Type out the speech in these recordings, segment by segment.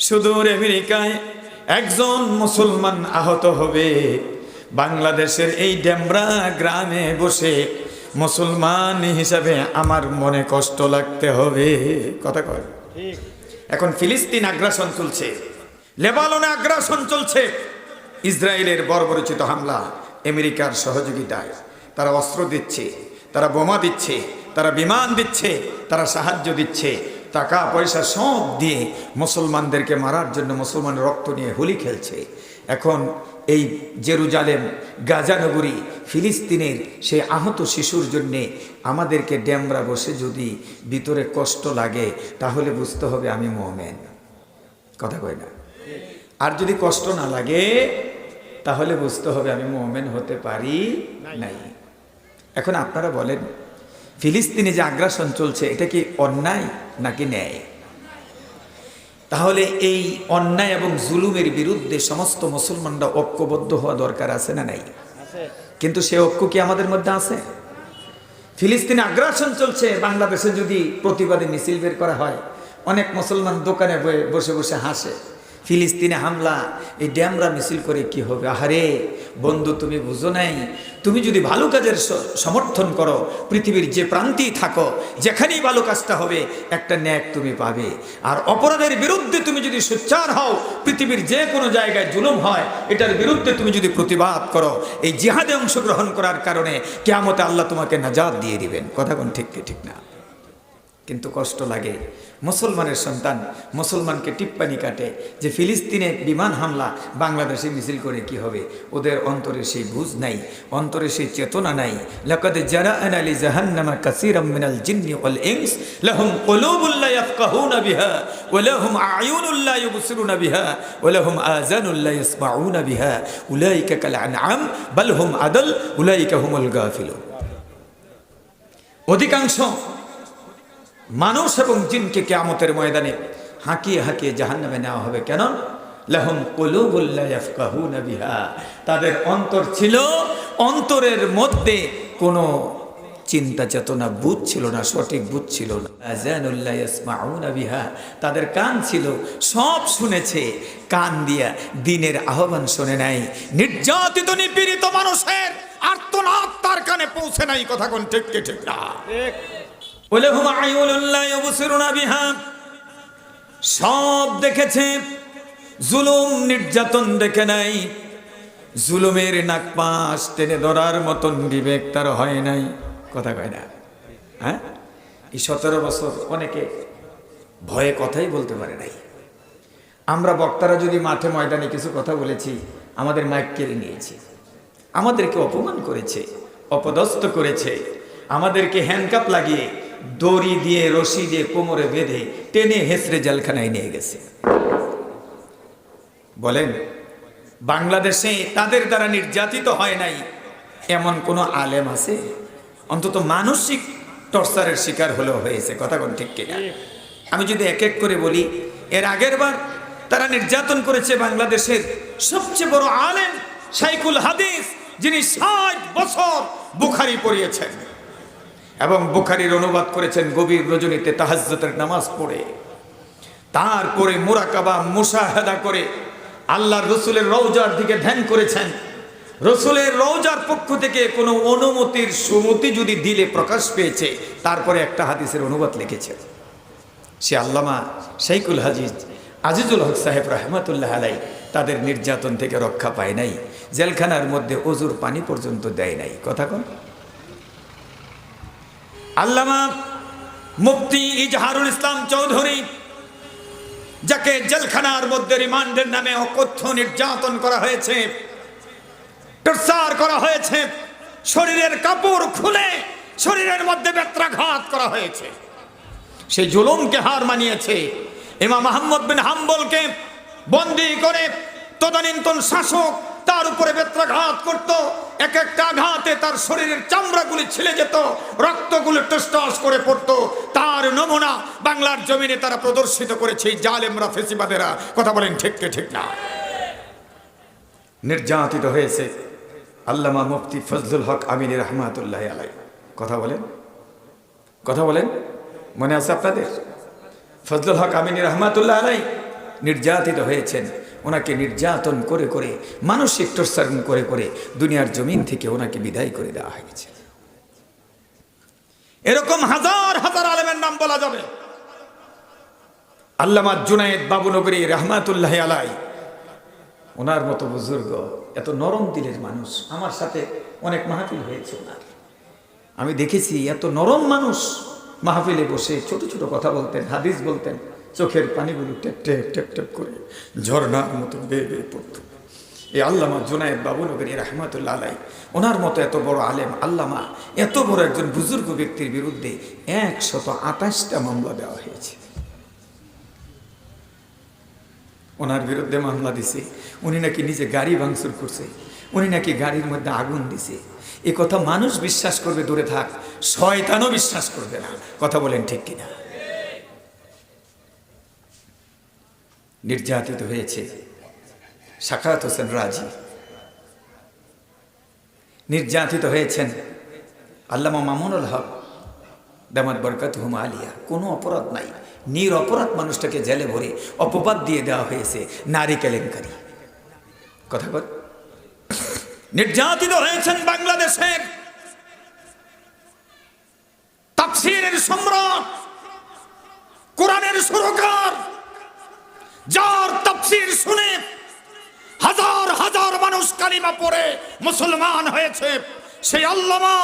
সুদূর আমেরিকায় একজন মুসলমান আহত হবে। বাংলাদেশের এই ডেমরা গ্রামে বসে মুসলমান হিসাবে আমার মনে কষ্ট লাগতে হবে। কথা কয়। এখন ফিলিস্তিন আগ্রাসন চলছে লেবাননে আগ্রাসন চলছে। ইসরায়েলের বর্বরচিত হামলা আমেরিকার সহযোগিতায়। তারা অস্ত্র দিচ্ছে তারা বোমা দিচ্ছে তারা বিমান দিচ্ছে তারা সাহায্য দিচ্ছে টাকা পয়সা সব দিয়ে মুসলমানদেরকে মারার জন্য মুসলমান রক্ত নিয়ে হোলি খেলছে। এখন এই জেরুজালেম গাজানগরী ফিলিস্তিনের সেই আহত শিশুর জন্যে আমাদেরকে ড্যামরা বসে যদি ভিতরে কষ্ট লাগে, তাহলে বুঝতে হবে আমি মোমেন। কথা কয় না? আর যদি কষ্ট না লাগে, তাহলে বুঝতে হবে আমি মোমেন হতে পারি নাই। এখন আপনারা বলেন ফিলিস্তিনে যে আগ্রাসন চলছে এটা কি অন্যায় নাকি ন্যায়? তাহলে এই অন্যায় এবং জুলুমের বিরুদ্ধে সমস্ত মুসলমানরা ঐক্যবদ্ধ হওয়া দরকার আছে না নাই? কিন্তু সে ঐক্য কি আমাদের মধ্যে আছে? ফিলিস্তিনে আগ্রাসন চলছে বাংলাদেশে যদি প্রতিবাদে মিছিল বের করা হয় অনেক মুসলমান দোকানে বসে বসে হাসে। ফিলিস্তিনে হামলা, এই ড্যামরা মিছিল করে কি হবে? আহারে, বন্ধু, তুমি বুঝো নাই? তুমি যদি ভালো কাজের সমর্থন করো, পৃথিবীর যে প্রান্তেই থাকো, যেখানেই ভালো কাজটা হবে, একটা ন্যাক তুমি পাবে। আর অপরাধের বিরুদ্ধে তুমি যদি সোচ্চার হও, পৃথিবীর যে কোনো জায়গায় জুলুম হয়, এটার বিরুদ্ধে তুমি যদি প্রতিবাদ করো, এই জিহাদে অংশগ্রহণ করার কারণে কেয়ামতে আল্লাহ তোমাকে নাজাদ দিয়ে দিবেন। কথা কোন ঠিক ঠিক না? কিন্তু কষ্ট লাগে। মুসলমানের সন্তান মুসলমানকে টিপ্পানি কাটে যে ফিলিস্তিনে বিমান হামলা, বাংলাদেশে মিছিল করে কি হবে? ওদের অন্তরে সেই বুঝ নাই, অন্তরে সেই চেতনা নাই। লাকাদ জারাআনা লি জাহান্নামা কাসীরাম মিনাল জিন্নি ওয়াল ইনস, লাহুম কুলুবুল লা ইয়াফকাহুনা বিহা, ওয়া লাহুম আ'য়ুনুল লা ইউবসিরুনা বিহা, ওয়া লাহুম আযানুল লা ইয়াসমাউনা বিহা। উলাইকা কাল আনআম, বাল হুম আদাল, উলাইকা হুমুল গাফিলুন। অধিকাংশ মানুষ এবং জিনকে কেয়ামতের ময়দানে হাঁকিয়ে হাঁকিয়ে জাহান্নামে নেওয়া হবে। কেন লাহুম বিহা। তাদের অন্তর ছিল, অন্তরের মধ্যে কোনো চিন্তা চেতনা বুধ ছিল না, সঠিক বুধ ছিল না। তাদের কান ছিল, সব শুনেছে, কান দিয়া দিনের আহ্বান শুনে নাই। নির্যাতিত, নিপীড়িত মানুষের আর্তনাদ তার কানে পৌঁছে নাই। কথা কোন ঠিক ঠিক না? সব দেখেছে, জুলুম নির্যাতন দেখে নাই, জুলুমের নাকপাশ টেনে ধরার মতন বিবেক তার হয় নাই। কথা কয় না? হ্যাঁ? এই সতেরো বছর অনেকে ভয়ে কথাই বলতে পারে নাই। আমরা বক্তারা যদি মাঠে ময়দানে কিছু কথা বলেছি, আমাদের মাইক কেড়ে নিয়েছে। আমাদেরকে অপমান করেছে, অপদস্থ করেছে। আমাদেরকে হ্যান্ডকাপ লাগিয়ে দড়ি দিয়ে, রশি দিয়ে, কোমরে বেঁধে টেনে হেসড়ে জেলখানায় নিয়ে গেছে। বলেন, বাংলাদেশে তাদের দ্বারা নির্যাতিত হয় নাই এমন কোনো আলেম আছে? অন্তত মানসিক টর্চারের শিকার হলেও হয়েছে, কথা কোন ঠিক কিনা? আমি যদি এক এক করে বলি, এর আগের বার তারা নির্যাতন করেছে বাংলাদেশের সবচেয়ে বড় আলেম সাইকুল হাদিস, যিনি ষাট বছর বুখারি পড়িয়েছেন। এবং বুখারির অনুবাদ করেছেন গভীর রজনীতে তাহাজ্জতের নামাজ পড়ে। তারপরে মুরাকাবা, মুশাহাদা করে আল্লাহ রসুলের রৌজার দিকে ধ্যান করেছেন। রসুলের রৌজার পক্ষ থেকে কোনো অনুমতির সুমতি যদি দিলে প্রকাশ পেয়েছে, তারপরে একটা হাদিসের অনুবাদ লিখেছে। সে আল্লামা শাইকুল হাজিজ আজিজুল হক সাহেব রহমতুল্লাহ আলাই তাদের নির্যাতন থেকে রক্ষা পায় নাই, জেলখানার মধ্যে অজুর পানি পর্যন্ত দেয় নাই। কথা কোন। আল্লামা মুফতি ইজহারুল ইসলাম চৌধুরী, যাকে জেলখানার মধ্যে রিমান্ডের নামে অকথ্য নির্যাতন করা হয়েছে, টর্চার করা হয়েছে, শরীরের কাপড় খুলে শরীরের মধ্যে বেত্রাঘাত করা হয়েছে। সেই জুলুমকে হার মানিয়েছে। ইমাম মাহমদ বিন হাম্বলকে বন্দি করে তদানীন্তন শাসক তার উপরে বেত্রাঘাত করত, এক একটা আঘাতে তার শরীরের চামড়াগুলি ছিলে যেত, রক্তগুলো টসটস করে পড়তো। তার নমুনা বাংলার জমিনে তারা প্রদর্শিত করেছে জালেমরা, ফেসিবাদেরা। কথা বলেন, ঠিক ঠিক না? নির্যাতিত হয়েছে আল্লামা মুফতি ফজলুল হক আমিনী রহমাতুল্লাহ আলাই কথা বলেন? কথা বলেন? মনে আছে আপনাদের? ফজলুল হক আমিনী রহমাতুল্লাহ আলাই নির্যাতিত হয়েছেন। ওনাকে নির্যাতন করে করে, মানসিক টর্চারণ করে করে দুনিয়ার জমিন থেকে ওনাকে বিদায় করে দেওয়া হয়েছে। এরকম হাজার হাজার আলেমের নাম বলা যাবে। আল্লামা জুনায়েদ বাবুনগরী রহমাতুল্লাহ আলাই ওনার মতো বুজুর্গ, এত নরম দিলের মানুষ, আমার সাথে অনেক মাহফিল হয়েছে ওনার। আমি দেখেছি এত নরম মানুষ মাহফিলে বসে ছোট ছোট কথা বলতেন, হাদিস বলতেন। চোখের পানিগুলো টেপ টেপ টেপ টেপ করে ঝর্ণার মতো বেয়ে বেয়ে পড়ত। এই আল্লামা জুনায়েদ বাবুনগরী রহমাতুল্লাহ আলাই ওনার মতো এত বড় আলেম আল্লামা, এত বড় একজন বুজুর্গ ব্যক্তির বিরুদ্ধে একশত আঠাশটা মামলা দেওয়া হয়েছে। ওনার বিরুদ্ধে মামলা দিছে, উনি নাকি নিজে গাড়ি ভাঙচুর করছে, উনি নাকি গাড়ির মধ্যে আগুন দিছে। এ কথা মানুষ বিশ্বাস করবে, দূরে থাক, শয়তানও বিশ্বাস করবে না। কথা বলেন ঠিক কিনা? নির্যাতিত হয়েছে। সাকাত হোসেন রাজি। নির্যাতিত হয়েছেন আল্লামা মামুনুল হক, দামাত বরকাত হুম আলিয়া। কোনো অপরাধ নাই। নির অপরাধ মানুষটাকে জেলে ভরে অপবাদ দিয়ে দেওয়া হয়েছে নারী কেলেঙ্কারি। কথা বল। নির্যাতিত হয়েছেন বাংলাদেশের তাফসিরের সম্রাট, কোরআনের সুরকার যার তাফসির শুনে হাজার হাজার মানুষ কালিমা পড়ে মুসলমান হয়েছে। সেই আল্লামা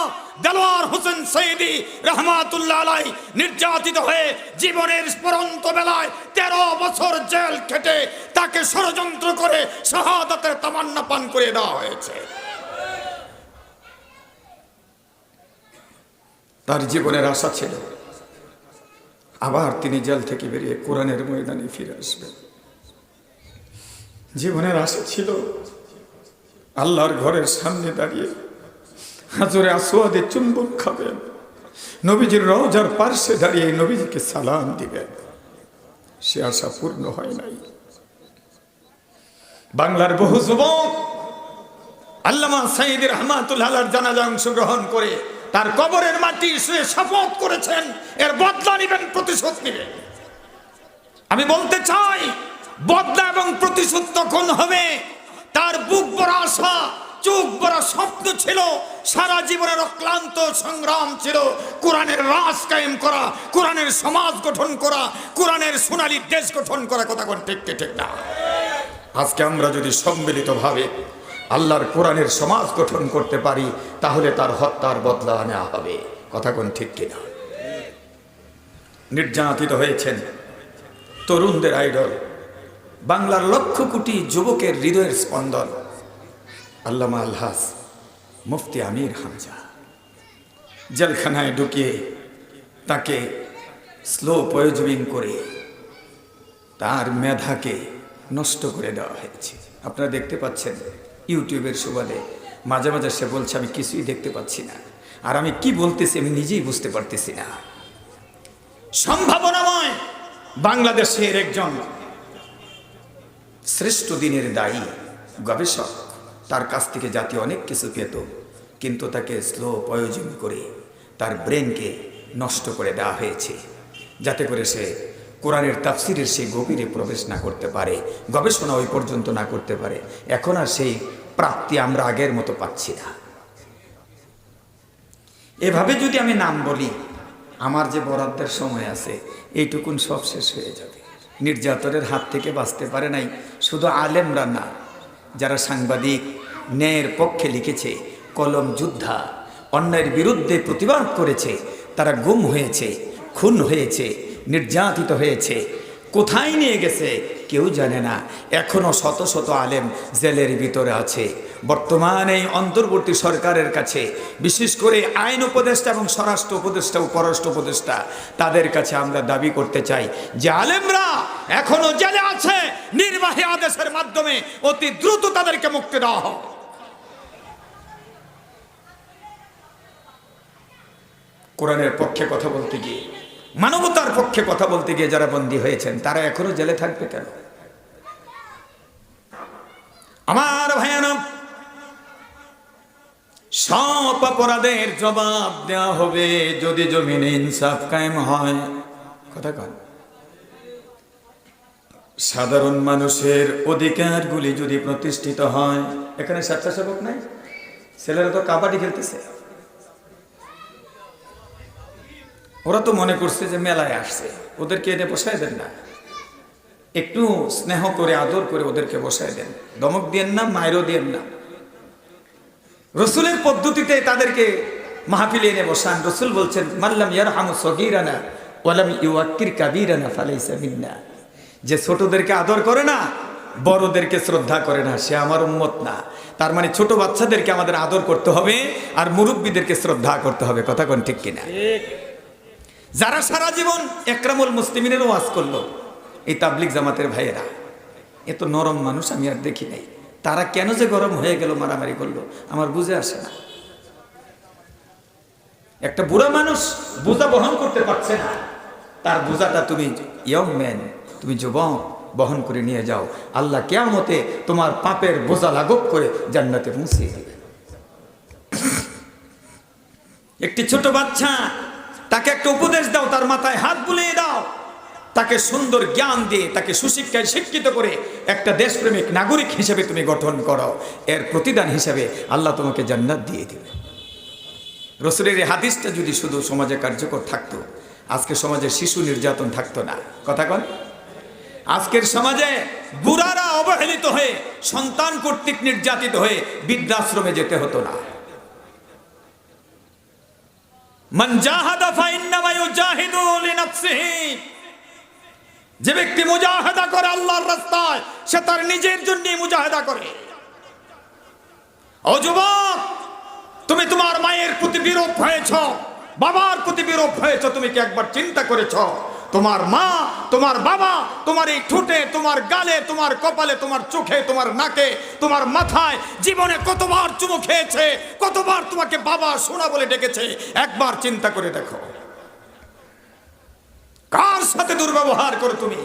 দেলোয়ার হোসেন সৈদি রহমাতুল্লাহ আলাই নির্যাতিত হয়ে জীবনের পরন্ত বেলায় তেরো বছর জেল খেটে তাকে ষড়যন্ত্র করে শাহাদাতের তামান্না পান করে দেওয়া হয়েছে। তার জীবনের আশা ছিল। আবার তিনি জেল থেকে বেরিয়ে কোরআনের ময়দানে ফিরে আসবেন। জীবনের আশা ছিল আল্লাহর ঘরের সামনে দাঁড়িয়ে হাজরে আসোয়াদে চুম্বন খাবেন, নবীজির রওজার পার্শ্বে দাঁড়িয়ে নবীজিকে সালাম দিবেন। সে আশা পূর্ণ হয় নাই। বাংলার বহু যুবক আল্লামা সাইদ রহমাতুল্লাহ জানাজা অংশগ্রহণ করে তার কবরের মাটি শুয়ে শপথ করেছেন, এর বদলা নিবেন, প্রতিশোধ নিবেন। আমি বলতে চাই বদলা এবং প্রতিশোধ তখন হবে। তার বুক বড় আশা, চোখ বড় স্বপ্ন ছিল, সারা জীবনের অক্লান্ত সংগ্রাম ছিল। কোরআনের রাজ কায়েম করা, কোরআনের সমাজ গঠন করা, কোরআনের সোনালী দেশ গঠন করা কথা কোন ঠিক ঠিক না? আজকে আমরা যদি সম্মিলিতভাবে আল্লাহর কোরআনের সমাজ গঠন করতে পারি, তাহলে তার হত্যার বদলা নেওয়া হবে। কথা কোন ঠিক কিনা নির্যাতিত হয়েছেন তরুণদের আইডল বাংলার লক্ষ কোটি যুবকের হৃদয়ের স্পন্দন। আল্লামা আলহাস মুফতি আমির হামজা। জেলখানায় ঢুকিয়ে তাকে স্লো পয়োজবিং করে তার মেধাকে নষ্ট করে দেওয়া হয়েছে। আপনারা দেখতে পাচ্ছেন ইউটিউবের সুবাদে মাঝে মাঝে সে বলছে, আমি কিছুই দেখতে পাচ্ছি না। আর আমি কি বলতেছি আমি নিজেই বুঝতে পারতেছি না। সম্ভাবনাময় বাংলাদেশের একজন শ্রেষ্ঠ দিনের দায়ী গবেষক। তার কাছ থেকে জাতি অনেক কিছু পেত, কিন্তু তাকে স্লো প্রয়োজন করে তার ব্রেনকে নষ্ট করে দেওয়া হয়েছে, যাতে করে সে কোরআনের তাফসিরের সেই গভীরে প্রবেশ না করতে পারে, গবেষণা ওই পর্যন্ত না করতে পারে। এখন আর সেই প্রাপ্তি আমরা আগের মতো পাচ্ছি না। এভাবে যদি আমি নাম বলি, আমার যে বরাদ্দের সময় আছে, এইটুকুন সব শেষ হয়ে যাবে। নির্যাতনের হাত থেকে বাঁচতে পারে নাই। শুধু আলেমরা না, যারা সাংবাদিক, ন্যায়ের পক্ষে লিখেছে, কলম যোদ্ধা, অন্যায়ের বিরুদ্ধে প্রতিবাদ করেছে, তারা গুম হয়েছে, খুন হয়েছে, নির্যাতিত হয়েছে, কোথায় নিয়ে গেছে কেউ জানে না। এখনও শত শত আলেম জেলের ভিতরে আছে। বর্তমান এই অন্তর্বর্তী সরকারের কাছে, বিশেষ করে আইন উপদেষ্টা এবং স্বরাষ্ট্র উপদেষ্টা ও পররাষ্ট্র উপদেষ্টা, তাদের কাছে আমরা দাবি করতে চাই যে আলেমরা এখনও জেলে আছে। নির্বাহী আদেশের মাধ্যমে অতি দ্রুত তাদেরকে মুক্তি দেওয়া হোক। কোরআনের পক্ষে কথা বলতে গিয়ে মানবতার পক্ষে কথা বলতে গিয়ে যারা বন্দী হয়েছেন, তারা এখনও জেলে থাকবে কেন? আমার ভয়ানক সব অপরাধের জবাব দেওয়া হবে যদি জমিনে ইনসাফ কায়েম হয়। কথা কন। সাধারণ মানুষের অধিকারগুলি যদি প্রতিষ্ঠিত হয়, এখানে স্বেচ্ছাসেবক নাই? ছেলেরা তো কাবাডি খেলতেছে। ওরা তো মনে করছে যে মেলায় আসছে। ওদেরকে এনে বসায় দেন না। একটু স্নেহ করে, আদর করে ওদেরকে বসায় দেন। দমক দিয়েন না মায়েরও দিয়েন না। রসুলের পদ্ধতিতে তাদেরকে মাহফিলে এনে বসান। রসুল বলছেন মাল্লাম ইয়ারহামু সগীরানা ওয়ালাম ইউয়াক্কির কাবীরানা ফালাইসা মিন্না। যে ছোটদেরকে আদর করে না, বড়দেরকে শ্রদ্ধা করে না, সে আমার উন্মত না। তার মানে ছোট বাচ্চাদেরকে আমাদের আদর করতে হবে আর মুরব্বীদেরকে শ্রদ্ধা করতে হবে। কথা কোন ঠিক কিনা? যারা সারা জীবন একরামুল মুসলিমিনের ওয়াজ করল, এই তাবলিক জামাতের ভাইয়েরা, এত নরম মানুষ আমি আর দেখি নাই। তারা কেন যে গরম হয়ে গেল, মারামারি করল, আমার বুঝে আসে না। একটা বুড়া মানুষ বোঝা বহন করতে পারছে না। তার বোঝাটা তুমি ইয়ং ম্যান তুমি যুবক, বহন করে নিয়ে যাও। আল্লাহ কেয়ামতে তোমার পাপের বোঝা লাঘব করে জান্নাতে পৌঁছিয়ে দেবে। একটি ছোট বাচ্চা তাকে একটা উপদেশ দাও, তার মাথায় হাত বুলিয়ে দাও। তাকে সুন্দর জ্ঞান দিয়ে, তাকে সুশিক্ষায় শিক্ষিত করে একটা দেশপ্রেমিক নাগরিক হিসেবে তুমি গঠন করো। এর প্রতিদান হিসেবে আল্লাহ তোমাকে জান্নাত দিয়ে দিবে। রসুলের এই হাদিসটা যদি শুধু সমাজে কার্যকর থাকতো, আজকে সমাজে শিশু নির্যাতন থাকতো না। কথা কন। আজকের সমাজে বুড়ারা অবহেলিত হয়ে, সন্তান কর্তৃক নির্যাতিত হয়ে বৃদ্ধাশ্রমে যেতে হতো না মান জাহাদা ফাইন্নামা ইউজাহিদু লিনাফসিহি যে ব্যক্তি মুজাহেদা করে আল্লাহর রাস্তায়, সে তার নিজের জন্য মুজাহেদা করে। ও যুবক, তুমি তোমার মায়ের প্রতি বিরূপ হয়েছ, বাবার প্রতি বিরূপ হয়েছ, তুমি কি একবার চিন্তা করেছ? তোমার মা, তোমার বাবা, তোমার এই ঠোঁটে, তোমার গালে, তোমার কপালে, তোমার চোখে, তোমার নাকে, তোমার মাথায় জীবনে কতবার চুমু খেয়েছে, কতবার তোমাকে বাবা সোনা বলে ডেকেছে, একবার চিন্তা করে দেখো। কার সাথে দুর্ব্যবহার করো তুমি?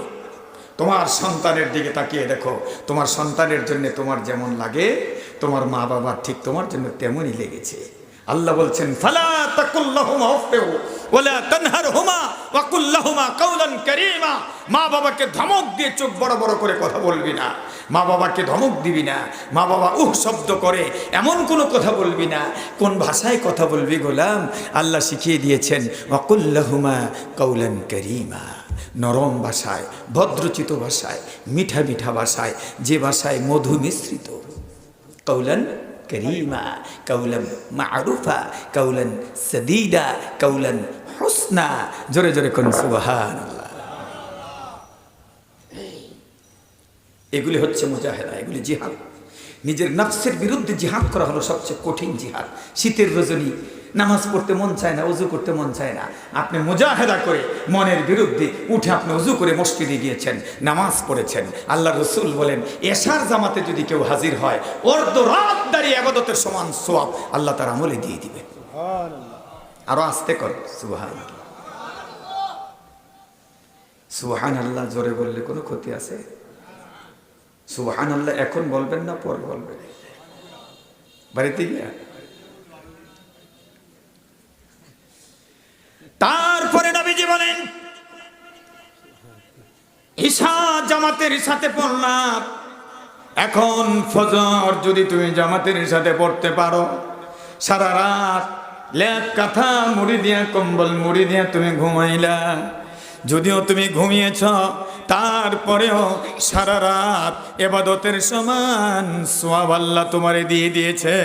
তোমার সন্তানের দিকে তাকিয়ে দেখো, তোমার সন্তানের জন্য তোমার যেমন লাগে, তোমার মা বাবার ঠিক তোমার জন্য তেমনই লেগেছে। আল্লাহ বলছেন, ফালা তাকুল্লাহুমা উফিউ ওয়ালা তানহারহুমা ওয়াকুল্লাহুমা কাওলান কারীমা। মা বাবাকে ধমক দিয়ে চোখ বড় বড় করে কথা বলবি না। মা বাবাকে ধমক দিবি না। মা বাবা উহ শব্দ করে, এমন কোনো কথা বলবি না। কোন ভাষায় কথা বলবি গোলাম? আল্লাহ শিখিয়ে দিয়েছেন ওয়াকুল্লাহুমা কাওলান কারীমা। নরম ভাষায়, ভদ্রচিত ভাষায়, মিঠা মিঠা ভাষায়, যে ভাষায় মধু মিশ্রিত। কৌলন করিমা معروفا মারুফা سديدا সদিদা حسنا হুসনা। জোরে জোরে কোন সুবাহান এগুলি হচ্ছে মুজাহেদা, এগুলি জিহাদ। নিজের নফসের বিরুদ্ধে জিহাদ করা হলো সবচেয়ে কঠিন জিহাদ। শীতের রজনী নামাজ পড়তে মন চায় না উজু করতে মন চায় না। আপনি মুজাহেদা করে মনের বিরুদ্ধে উঠে আপনি উজু করে মসজিদে গিয়েছেন নামাজ পড়েছেন। আল্লাহ রসুল বলেন এশার জামাতে যদি কেউ হাজির হয় অর্ধ রাত দাঁড়িয়ে আবাদতের সমান সোয়াব আল্লাহ তার আমলে দিয়ে দিবে। আরও আসতে কর। সুহান সুহান আল্লাহ জোরে বললে কোনো ক্ষতি আছে? সুহান আল্লাহ এখন বলবেন না পর বলবেন। বাড়িতে গিয়া? তারপরে নবীজি বলেন, ঈশা জামাতের সাথে পড়লাম। এখন ফজর যদি তুমি জামাতের সাথে পড়তে পারো, সারা রাত ল্যাপ কাঁথা, মুড়ি দিয়া, কম্বল মুড়ি দিয়া তুমি ঘুমাইলা। যদিও তুমি ঘুমিয়েছ, তারপরেও সারা রাত এবাদতের সমান সোয়াব আল্লাহ তোমারে দিয়ে দিয়েছে।